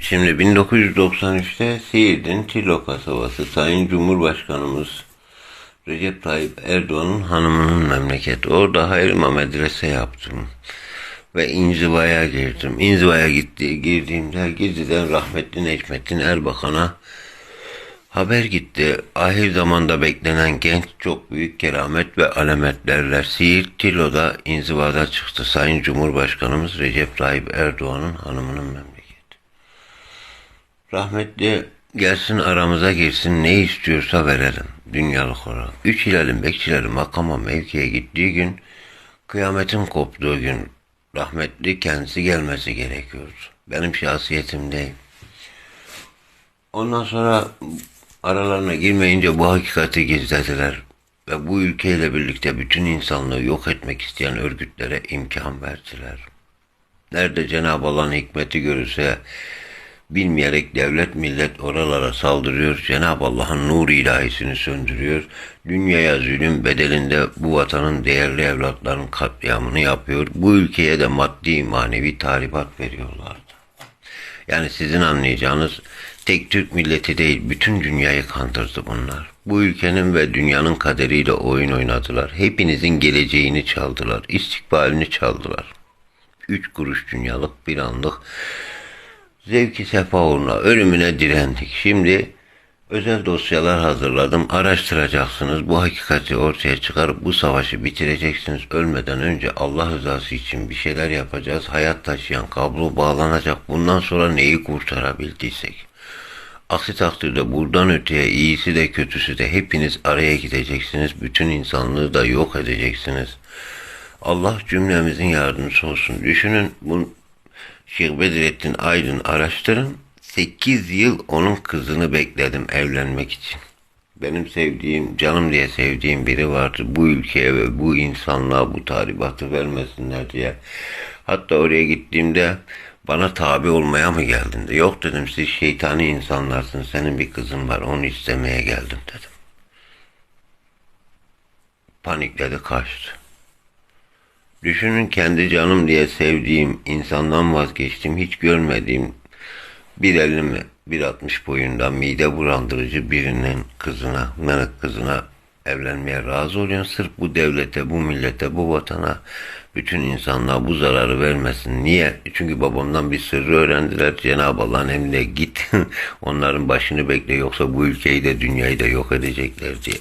Şimdi 1993'te Siirt'in Tilo kasabası Sayın Cumhurbaşkanımız Recep Tayyip Erdoğan'ın hanımının memleketi. Orada hayırma medrese yaptım. Ve inzivaya girdim. İnzivaya gitti, girdiğimde gizliden rahmetli Necmettin Erbakan'a haber gitti. Ahir zamanda beklenen genç çok büyük keramet ve alametlerle Siirt Tilo'da inzivada çıktı. Sayın Cumhurbaşkanımız Recep Tayyip Erdoğan'ın hanımının memleketi. Rahmetli gelsin aramıza girsin ne istiyorsa verelim dünyalık olarak. Üç hilalin bekçileri makama mevkiye gittiği gün kıyametin koptuğu gün rahmetli kendisi gelmesi gerekiyordu. Benim şahsiyetim değil. Ondan sonra aralarına girmeyince bu hakikati gizlediler ve bu ülkeyle birlikte bütün insanlığı yok etmek isteyen örgütlere imkan verdiler. Nerede Cenab-ı Allah'ın hikmeti görürse bilmeyerek devlet millet oralara saldırıyor. Cenab-ı Allah'ın nur ilahisini söndürüyor. Dünyaya zulüm bedelinde bu vatanın değerli evlatların katliamını yapıyor. Bu ülkeye de maddi manevi tahribat veriyorlardı. Yani sizin anlayacağınız tek Türk milleti değil bütün dünyayı kandırdı bunlar. Bu ülkenin ve dünyanın kaderiyle oyun oynadılar. Hepinizin geleceğini çaldılar. istikbalini çaldılar. Üç kuruş dünyalık bir anlık zevki sefa uğruna ölümüne direndik. Şimdi özel dosyalar hazırladım. Araştıracaksınız. Bu hakikati ortaya çıkarıp bu savaşı bitireceksiniz. Ölmeden önce Allah rızası için bir şeyler yapacağız. Hayat taşıyan kablo bağlanacak. Bundan sonra neyi kurtarabildiysek. Aksi takdirde buradan öteye iyisi de kötüsü de hepiniz araya gideceksiniz. Bütün insanlığı da yok edeceksiniz. Allah cümlemizin yardımcısı olsun. Düşünün bu Şeyh Bedrettin Aydın araştırın. 8 yıl onun kızını bekledim evlenmek için. Benim sevdiğim, canım diye sevdiğim biri vardı. Bu ülkeye ve bu insanlığa bu tahribatı vermesinler diye. Hatta oraya gittiğimde bana tabi olmaya mı geldin de. Yok dedim siz şeytani insanlarsın. Senin bir kızın var onu istemeye geldim dedim. Panikledi kaçtı. Düşünün kendi canım diye sevdiğim insandan vazgeçtim. Hiç görmediğim bir elli mi bir altmış boyunda mide bulandırıcı birinin kızına, mırık kızına evlenmeye razı oluyorsun. Sırf bu devlete, bu millete, bu vatana, bütün insanlığa bu zararı vermesin. Niye? Çünkü babamdan bir sırrı öğrendiler. Cenab-ı Allah'ın emrine git. Onların başını bekle yoksa bu ülkeyi de dünyayı da yok edecekler diye.